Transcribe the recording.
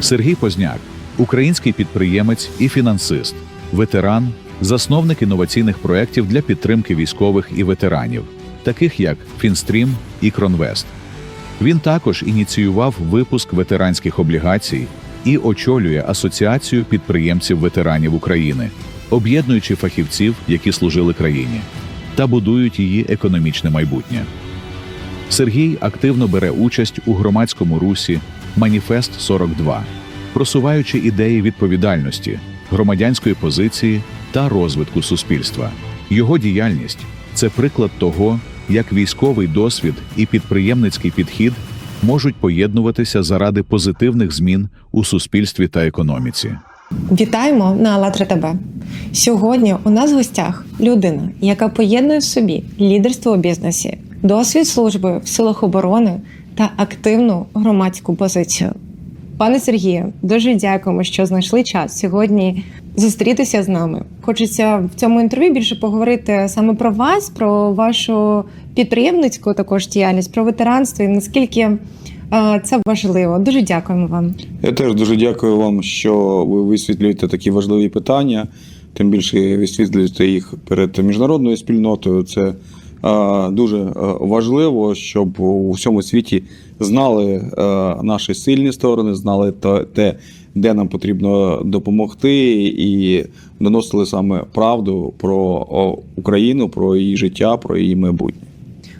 Сергій Позняк, український підприємець і фінансист, ветеран, засновник інноваційних проєктів для підтримки військових і ветеранів, таких як Фінстрім і Кронвест. Він також ініціював випуск ветеранських облігацій і очолює Асоціацію підприємців-ветеранів України, об'єднуючи фахівців, які служили країні, та будують її економічне майбутнє. Сергій активно бере участь у громадському русі Маніфест 42, просуваючи ідеї відповідальності, громадянської позиції та розвитку суспільства. Його діяльність це приклад того, як військовий досвід і підприємницький підхід можуть поєднуватися заради позитивних змін у суспільстві та економіці. Вітаємо на АЛЛАТРА ТБ. Сьогодні у нас в гостях людина, яка поєднує в собі лідерство у бізнесі, досвід служби в силах оборони та активну громадську позицію. Пане Сергію, дуже дякуємо, що знайшли час сьогодні зустрітися з нами. Хочеться в цьому інтерв'ю більше поговорити саме про вас, про вашу підприємницьку також діяльність, про ветеранство і наскільки е, це важливо. Дуже дякуємо вам. Я теж дуже дякую вам, що ви висвітлюєте такі важливі питання. Тим більше висвітлюєте їх перед міжнародною спільнотою. Це дуже е, важливо, щоб у всьому світі знали е, наші сильні сторони, знали те, де нам потрібно допомогти, і доносили саме правду про Україну, про її життя, про її майбутнє.